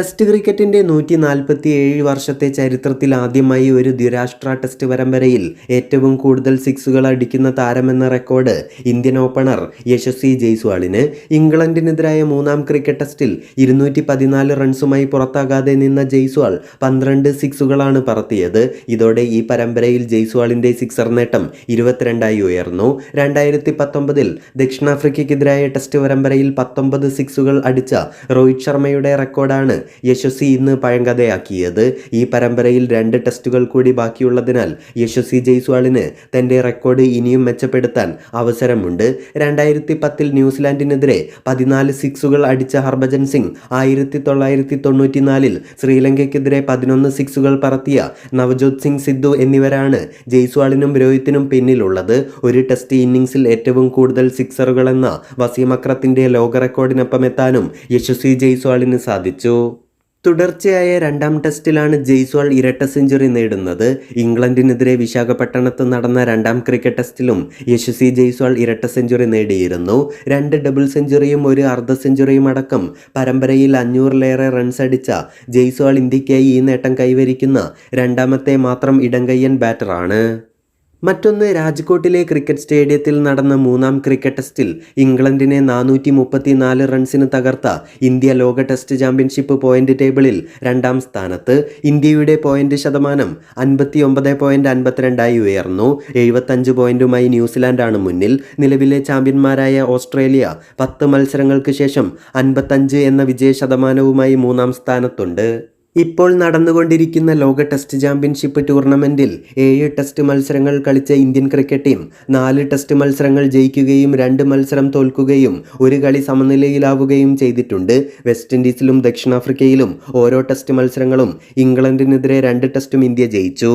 Test ക്രിക്കറ്റിന്റെ നൂറ്റി നാൽപ്പത്തി ഏഴ് വർഷത്തെ ചരിത്രത്തിൽ ആദ്യമായി ഒരു ദ്വിരാഷ്ട്ര ടെസ്റ്റ് പരമ്പരയിൽ ഏറ്റവും കൂടുതൽ സിക്സുകൾ അടിക്കുന്ന താരമെന്ന റെക്കോർഡ് ഇന്ത്യൻ ഓപ്പണർ യശസ്വി ജയ്സ്വാളിന്. ഇംഗ്ലണ്ടിനെതിരായ മൂന്നാം ക്രിക്കറ്റ് ടെസ്റ്റിൽ ഇരുന്നൂറ്റി പതിനാല് റൺസുമായി പുറത്താകാതെ നിന്ന ജയ്സ്വാൾ പന്ത്രണ്ട് സിക്സുകളാണ് പറത്തിയത്. ഇതോടെ ഈ പരമ്പരയിൽ ജയ്സ്വാളിന്റെ സിക്സർ നേട്ടം ഇരുപത്തിരണ്ടായി ഉയർന്നു. രണ്ടായിരത്തി പത്തൊമ്പതിൽ ദക്ഷിണാഫ്രിക്കയ്ക്കെതിരായ ടെസ്റ്റ് പരമ്പരയിൽ പത്തൊമ്പത് സിക്സുകൾ അടിച്ച രോഹിത് ശർമ്മയുടെ റെക്കോർഡാണ് യശസ്വി ഇന്ന് പഴങ്കഥയാക്കിയത്. ഈ പരമ്പരയിൽ രണ്ട് ടെസ്റ്റുകൾ കൂടി ബാക്കിയുള്ളതിനാൽ യശസ്വി ജയ്സ്വാളിന് തന്റെ റെക്കോർഡ് ഇനിയും മെച്ചപ്പെടുത്താൻ അവസരമുണ്ട്. രണ്ടായിരത്തി പത്തിൽ ന്യൂസിലാൻഡിനെതിരെ പതിനാല് സിക്സുകൾ അടിച്ച ഹർഭജൻ സിംഗ് ആയിരത്തി തൊള്ളായിരത്തി തൊണ്ണൂറ്റിനാലിൽ ശ്രീലങ്കയ്ക്കെതിരെ പതിനൊന്ന് സിക്സുകൾ പറത്തിയ നവജോത് സിംഗ് സിദ്ധു എന്നിവരാണ് ജയ്സ്വാളിനും രോഹിത്തിനും പിന്നിലുള്ളത്. ഒരു ടെസ്റ്റ് ഇന്നിംഗ്സിൽ ഏറ്റവും കൂടുതൽ സിക്സറുകൾ എന്ന വസീം അക്രത്തിന്റെ ലോക റെക്കോർഡിനൊപ്പം എത്താനും യശസ്വി ജയ്സ്വാളിന് സാധിച്ചു. തുടർച്ചയായ രണ്ടാം ടെസ്റ്റിലാണ് ജയ്സ്വാൾ ഇരട്ട സെഞ്ചുറി നേടുന്നത്. ഇംഗ്ലണ്ടിനെതിരെ വിശാഖപട്ടണത്ത് നടന്ന രണ്ടാം ക്രിക്കറ്റ് ടെസ്റ്റിലും യശസ്വി ജയ്സ്വാൾ ഇരട്ട സെഞ്ചുറി നേടിയിരുന്നു. രണ്ട് ഡബിൾ സെഞ്ചുറിയും ഒരു അർദ്ധ സെഞ്ചുറിയും അടക്കം പരമ്പരയിൽ അഞ്ഞൂറിലേറെ റൺസ് അടിച്ച ജയ്സ്വാൾ ഇന്ത്യക്കായി ഈ നേട്ടം കൈവരിക്കുന്ന രണ്ടാമത്തെ മാത്രം ഇടംകയ്യൻ ബാറ്ററാണ് മറ്റൊന്ന് രാജ്കോട്ടിലെ ക്രിക്കറ്റ് സ്റ്റേഡിയത്തിൽ നടന്ന മൂന്നാം ക്രിക്കറ്റ് ടെസ്റ്റിൽ ഇംഗ്ലണ്ടിനെ നാനൂറ്റി മുപ്പത്തിനാല് റൺസിന് തകർത്ത ഇന്ത്യ ലോക ടെസ്റ്റ് ചാമ്പ്യൻഷിപ്പ് പോയിന്റ് ടേബിളിൽ രണ്ടാം സ്ഥാനത്ത്. ഇന്ത്യയുടെ പോയിന്റ് ശതമാനം അൻപത്തി ഒമ്പത് പോയിന്റ് അൻപത്തിരണ്ടായി ഉയർന്നു. എഴുപത്തഞ്ച് പോയിന്റുമായി ന്യൂസിലാൻഡാണ് മുന്നിൽ. നിലവിലെ ചാമ്പ്യന്മാരായ ഓസ്ട്രേലിയ പത്ത് മത്സരങ്ങൾക്ക് ശേഷം അൻപത്തഞ്ച് എന്ന വിജയ ശതമാനവുമായി മൂന്നാം സ്ഥാനത്തുണ്ട്. ഇപ്പോൾ നടന്നുകൊണ്ടിരിക്കുന്ന ലോക ടെസ്റ്റ് ചാമ്പ്യൻഷിപ്പ് ടൂർണമെന്റിൽ ഏഴ് ടെസ്റ്റ് മത്സരങ്ങൾ കളിച്ച ഇന്ത്യൻ ക്രിക്കറ്റ് ടീം നാല് ടെസ്റ്റ് മത്സരങ്ങൾ ജയിക്കുകയും രണ്ട് മത്സരം തോൽക്കുകയും ഒരു കളി സമനിലയിലാവുകയും ചെയ്തിട്ടുണ്ട്. വെസ്റ്റ് ഇൻഡീസിലും ദക്ഷിണാഫ്രിക്കയിലും ഓരോ ടെസ്റ്റ് മത്സരങ്ങളും ഇംഗ്ലണ്ടിനെതിരെ രണ്ട് ടെസ്റ്റും ഇന്ത്യ ജയിച്ചു.